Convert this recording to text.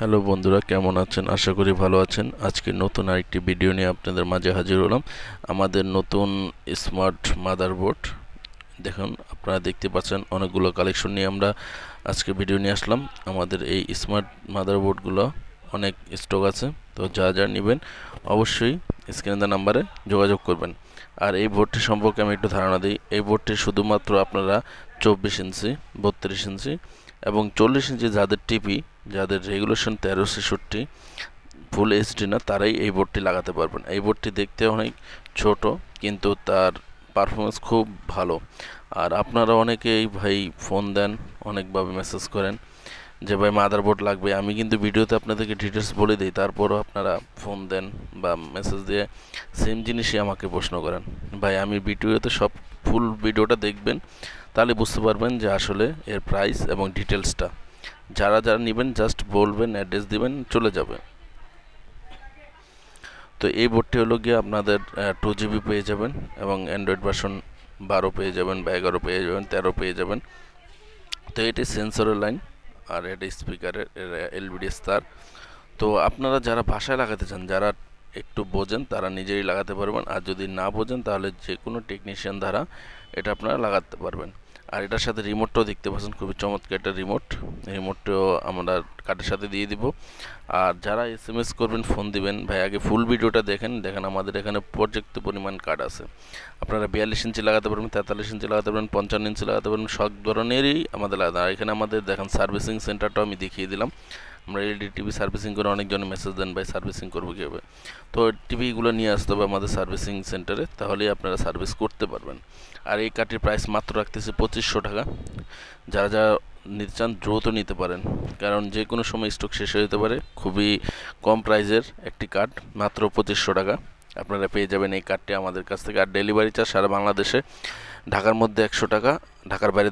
Hello বন্ধুরা, কেমন আছেন? আশা করি ভালো আছেন। আজকে নতুন আরেকটি ভিডিও নিয়ে আপনাদের মাঝে হাজির হলাম। আমাদের নতুন স্মার্ট মাদারবোর্ড। দেখুন, আপনারা দেখতে পাচ্ছেন অনেকগুলো কালেকশন নিয়ে আমরা আজকে ভিডিও নিয়ে আসলাম। আমাদের এই স্মার্ট মাদারবোর্ডগুলো অনেক স্টক আছে, তো যা যা নেবেন অবশ্যই স্ক্রিনে দেওয়া নাম্বারে যোগাযোগ করবেন। আর এই বোর্ডটি সম্পর্কে আমি একটু ধারণা দিই। এই বোর্ডটি শুধুমাত্র আপনারা চব্বিশ ইঞ্চি, বত্রিশ ইঞ্চি এবং চল্লিশ ইঞ্চি যাদের টিপি যাদের রেগুলেশন তেরো, ছেষট্টি ফুল এইচডি না, তারাই এই বোর্ডটি লাগাতে পারবেন। এই বোর্ডটি দেখতে অনেক ছোট, কিন্তু তার পারফরমেন্স খুব ভালো। আর আপনারা অনেকেই ভাই ফোন দেন, অনেকভাবে মেসেজ করেন যে, ভাই মাদারবোর্ড লাগবে। আমি কিন্তু ভিডিওতে আপনাদেরকে ডিটেলস বলে দিই, তারপরও আপনারা ফোন দেন বা মেসেজ দিয়ে সেম জিনিসই আমাকে প্রশ্ন করেন। ভাই, আমি ভিডিওতে সব ফুল ভিডিওটা দেখবেন, তাহলে বুঝতে পারবেন যে আসলে এর প্রাইস এবং ডিটেলসটা যারা যারা নেবেন জাস্ট বলবেন অ্যাড্রেস দিবেন, চলে যাবে। তো এই বোর্ডটি হলো গিয়ে আপনাদের টু জিবি পেয়ে যাবেন এবং অ্যান্ড্রয়েড ভার্সন বারো পেয়ে যাবেন বা এগারো পেয়ে যাবেন, তেরো পেয়ে যাবেন। তো এটি সেন্সরের লাইন আর এটা স্পিকারের এলবিডি তার তো আপনারা যারা ভাষায় লাগাতে চান, যারা একটু বোঝেন, তারা নিজেই লাগাতে পারবেন। আর যদি না বোঝেন, তাহলে যে কোনো টেকনিশিয়ান দ্বারা এটা আপনারা লাগাতে পারবেন। আর এটার সাথে রিমোটটাও দেখতে পাচ্ছেন, খুবই চমৎকার একটা রিমোট রিমোটটাও আমরা কার্ডের সাথে দিয়ে দিব। আর যারা এস এম এস করবেন ফোন দিবেন, ভাই, আগে ফুল ভিডিওটা দেখেন দেখেন আমাদের এখানে পর্যাপ্ত পরিমাণ কার্ড আছে। আপনারা বিয়াল্লিশ ইঞ্চি লাগাতে পারবেন, তেতাল্লিশ ইঞ্চি লাগাতে পারবেন, পঞ্চান্ন ইঞ্চি লাগাতে পারবেন, সব ধরনেরই আমাদের লাগাতে এখানে আমাদের দেখেন সার্ভিসিং সেন্টারটাও আমি দেখিয়ে দিলাম। আমরা এলইডি টিভি সার্ভিসিং করে অনেকজন মেসেজ দেন, ভাই সার্ভিসিং করব কীভাবে? তো টিভিগুলো নিয়ে আসতে হবে আমাদের সার্ভিসিং সেন্টারে তাহলেই আপনারা সার্ভিস করতে পারবেন। আর এই কার্ডটির প্রাইস মাত্র রাখতেছে পঁচিশশো টাকা। যারা যারা নিতে চান, দ্রুত নিতে পারেন। কারণ যে কোনো সময় স্টক শেষ হয়ে যেতে পারে। খুবই কম প্রাইজের একটি কার্ড মাত্র পঁচিশশো টাকা। আপনারা পেয়ে যাবেন এই কার্ডটি আমাদের কাছ থেকে। আর ডেলিভারি চার্জ সারা বাংলাদেশে ঢাকার মধ্যে একশো টাকা, ঢাকার বাইরে